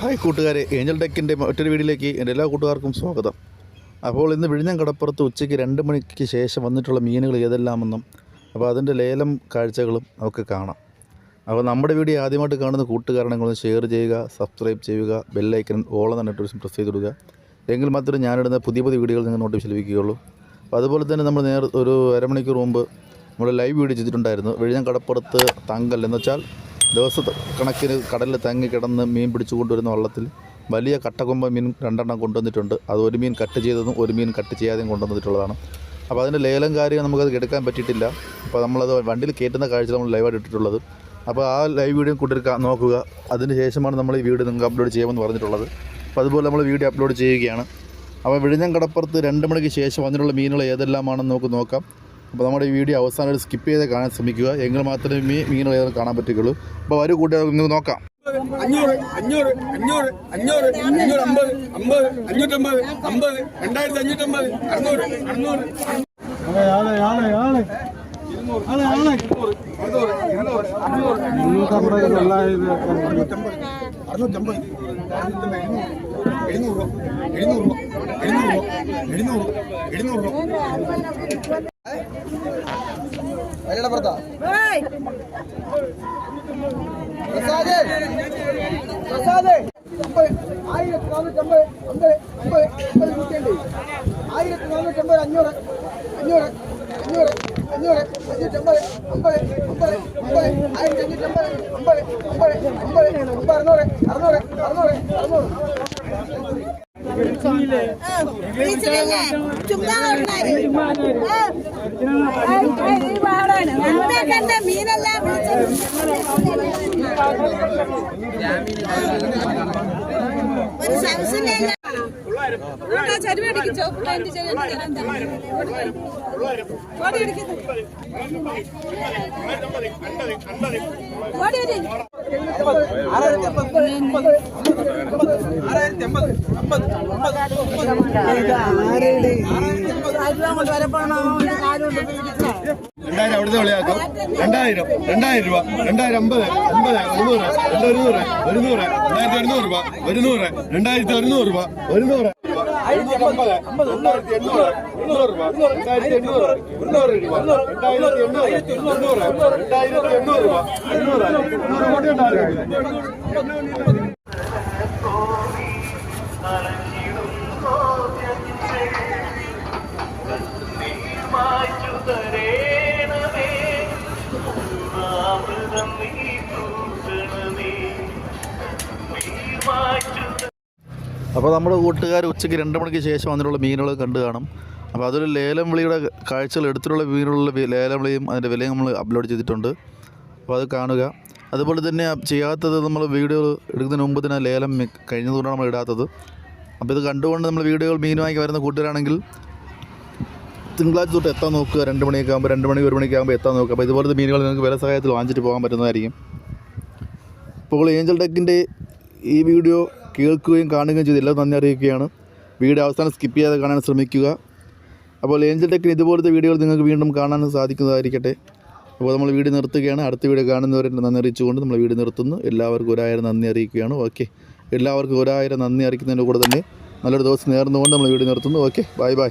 Hi കൂട്ടുകാരെ Angel ടെക്കിന്റെ മറ്റൊരു വീഡിയോയിലേക്ക് എന്റെ എല്ലാ കൂട്ടുകാർക്കും സ്വാഗതം. അപ്പോൾ ഇന്ന് വിഴിഞ്ഞം കടപ്പുറത്ത് ഉച്ചയ്ക്ക് രണ്ട് മണിക്ക് ശേഷം വന്നിട്ടുള്ള മീനുകൾ ഏതെല്ലാമെന്നും അപ്പോൾ അതിന്റെ ലേലം കാഴ്ചകളും ഒക്കെ കാണാം. അപ്പോൾ നമ്മുടെ വീഡിയോ ആദ്യമായിട്ട് കാണുന്ന കൂട്ടുകാരനങ്ങളൊന്ന് ഷെയർ ചെയ്യുക സബ്സ്ക്രൈബ് ചെയ്യുക ബെല്ലൈക്കൻ ഓളം തന്നെ ടൂറിസം പ്രസ് ചെയ്ത് കൊടുക്കുക എങ്കിൽ മാത്രമേ ഞാനിടുന്ന പുതിയ പുതിയ വീഡിയോകൾ നിങ്ങൾ നോട്ടിഫിക്കേഷൻ ലഭിക്കുകയുള്ളൂ അപ്പോൾ അതുപോലെ തന്നെ നമ്മൾ നേർ ഒരു അരമണിക്കൂർ മുമ്പ് നമ്മൾ ലൈവ് വീഡിയോ ചെയ്തിട്ടുണ്ടായിരുന്നു. വിഴിഞ്ഞം കടപ്പുറത്ത് തങ്കൽ എന്ന് വെച്ചാൽ ദിവസ കണക്കിന് കടലിൽ തങ്ങി കിടന്ന് മീൻ പിടിച്ചു കൊണ്ടുവരുന്ന വള്ളത്തിൽ വലിയ കട്ടകൊമ്പ മീൻ രണ്ടെണ്ണം കൊണ്ടുവന്നിട്ടുണ്ട്. അത് ഒരു മീൻ കട്ട് ചെയ്തതും ഒരു മീൻ കട്ട് ചെയ്യാതെയും കൊണ്ടുവന്നിട്ടുള്ളതാണ്. അപ്പോൾ അതിന്റെ ലേലം കാര്യം നമുക്കത് എടുക്കാൻ പറ്റിയിട്ടില്ല. അപ്പോൾ നമ്മളത് വണ്ടിയിൽ കയറ്റുന്ന കാഴ്ച നമ്മൾ ലൈവായിട്ട് ഇട്ടിട്ടുള്ളത്. അപ്പോൾ ആ ലൈവ് വീഡിയോ കൊണ്ടിരിക്കുക നോക്കുക. അതിന് ശേഷമാണ് നമ്മൾ ഈ വീഡിയോ നിങ്ങൾക്ക് അപ്ലോഡ് ചെയ്യാമെന്ന് പറഞ്ഞിട്ടുള്ളത്. അപ്പോൾ അതുപോലെ നമ്മൾ വീഡിയോ അപ്ലോഡ് ചെയ്യുകയാണ്. അപ്പോൾ വിഴിഞ്ഞം കടപ്പുറത്ത് രണ്ട് മണിക്ക് ശേഷം വന്നിട്ടുള്ള മീനുകൾ ഏതെല്ലാമാണെന്ന് നമുക്ക് നോക്കാം. അപ്പോൾ നമ്മുടെ ഈ വീഡിയോ അവസാനം സ്കിപ്പ് ചെയ്ത് കാണാൻ ശ്രമിക്കുക. എങ്കിൽ മാത്രമേ മീ മീൻ ഏതെങ്കിലും കാണാൻ പറ്റുകയുള്ളൂ. അപ്പോൾ വരും കൂട്ടുകാർ നിങ്ങൾക്ക് നോക്കാം. അഞ്ഞൂറ് അഞ്ഞൂറ് അഞ്ഞൂറ് അഞ്ഞൂറ് അഞ്ഞൂറ് അമ്പത് അമ്പത് അഞ്ഞൂറ്റമ്പത് അമ്പത് രണ്ടായിരത്തി അഞ്ഞൂറ്റമ്പത് അറുന്നൂറ്. അറുന്നൂറ് മുന്നൂറ്റമ്പത് തൊള്ളായിരം അറുന്നൂറ്റമ്പത് എഴുന്നൂറ് എഴുന്നൂറ് എഴുന്നൂറ് എഴുന്നൂറ് എഴുന്നൂറ് പ്രസാദ്. പ്രസാദേ. പ്രസാദേ ആയിരത്തി നാനൂറ്റമ്പത് അമ്പത്. അമ്പത് നൂറ്റിയുണ്ട് ആയിരത്തി നാനൂറ്റമ്പത് അഞ്ഞൂറ് അഞ്ഞൂറ് അഞ്ഞൂറ് അഞ്ഞൂറ് അഞ്ഞൂറ്റമ്പത് അമ്പത് അമ്പത് അമ്പത് ആയിരത്തി അഞ്ഞൂറ്റമ്പത് അമ്പത് അമ്പത് അമ്പത് അമ്പത് അറുന്നൂറ് അറുന്നൂറ് അറുന്നൂറ് അറുന്നൂറ്. മീനെല്ലാം വിളിച്ചു ഒരു സംശയം രണ്ടായിരം അവിടുത്തെ വിളയാക്കും രണ്ടായിരം രണ്ടായിരം രൂപ. രണ്ടായിരം അമ്പത് അമ്പത് ഒരുന്നൂറ് രണ്ടൊരുന്നൂറ് ഒരുന്നൂറ് രണ്ടായിരത്തി ഒരുന്നൂറ് രൂപ. ഒരുന്നൂറ് രണ്ടായിരത്തി ഒരുന്നൂറ് രൂപ. ഒരുന്നൂറ് അമ്പത് രണ്ടായിരത്തി എണ്ണൂറ് എണ്ണൂറ് രൂപ രണ്ടായിരത്തി എണ്ണൂറ് എണ്ണൂറ് രൂപ രണ്ടായിരത്തി എണ്ണൂറ് എണ്ണൂറ്. രണ്ടായിരത്തി എണ്ണൂറ് രൂപ എണ്ണൂറ് എണ്ണൂറ് കോടി ഉണ്ടായിരുന്നു അപ്പോൾ നമ്മുടെ കൂട്ടുകാർ ഉച്ചയ്ക്ക് രണ്ട് മണിക്ക് ശേഷം വന്നിട്ടുള്ള മീനുകൾ കണ്ടു കാണും. അപ്പോൾ അതൊരു ലേലം വിളിയുടെ കാഴ്ചകൾ എടുത്തിട്ടുള്ള മീനുകളുടെ ലേലം വിളിയും അതിന്റെ വിലയും നമ്മൾ അപ്ലോഡ് ചെയ്തിട്ടുണ്ട്. അപ്പോൾ അത് കാണുക. അതുപോലെ തന്നെ ചെയ്യാത്തത് നമ്മൾ വീഡിയോ എടുക്കുന്നതിന് മുമ്പ് തന്നെ ലേലം കഴിഞ്ഞതുകൊണ്ടാണ് നമ്മൾ ഇടാത്തത്. അപ്പോൾ ഇത് കണ്ടുകൊണ്ട് നമ്മൾ വീഡിയോകൾ മീനുമായി വരുന്ന കൂട്ടുകാരാണെങ്കിൽ തിങ്കളാഴ്ച തൊട്ട് എത്താൻ നോക്കുക. രണ്ട് മണിയൊക്കെ ആകുമ്പോൾ രണ്ട് മണി ഒരു മണിയൊക്കെ ആകുമ്പോൾ എത്താൻ നോക്കുക. അപ്പോൾ ഇതുപോലത്തെ മീനുകൾ നിങ്ങൾക്ക് വില സഹായത്തിൽ വാങ്ങിച്ചിട്ട് പോകാൻ പറ്റുന്നതായിരിക്കും. ഇപ്പോൾ ഏഞ്ചൽ ടെക്കിന്റെ ഈ വീഡിയോ കേൾക്കുകയും കാണുകയും ചെയ്ത് എല്ലാം നന്ദി അറിയിക്കുകയാണ്. വീഡിയോ അവസാനം സ്കിപ്പ് ചെയ്യാതെ കാണാൻ ശ്രമിക്കുക. അപ്പോൾ ഏഞ്ചൽ ടെക്കിന് ഇതുപോലത്തെ വീഡിയോകൾ നിങ്ങൾക്ക് വീണ്ടും കാണാൻ സാധിക്കുന്നതായിരിക്കട്ടെ. അപ്പോൾ നമ്മൾ വീഡിയോ നിർത്തുകയാണ്. അടുത്ത വീഡിയോ കാണുന്നവരെ നന്ദി അറിയിച്ചുകൊണ്ട് നമ്മൾ വീഡിയോ നിർത്തുന്നു. എല്ലാവർക്കും ഒരായിരം നന്ദി അറിയിക്കുകയാണ്. ഓക്കെ എല്ലാവർക്കും ഒരായിരം നന്ദി അറിയിക്കുന്നതിന്റെ കൂടെ തന്നെ നല്ലൊരു ദിവസം നേർന്നുകൊണ്ട് നമ്മൾ വീഡിയോ നിർത്തുന്നു. Okay bye bye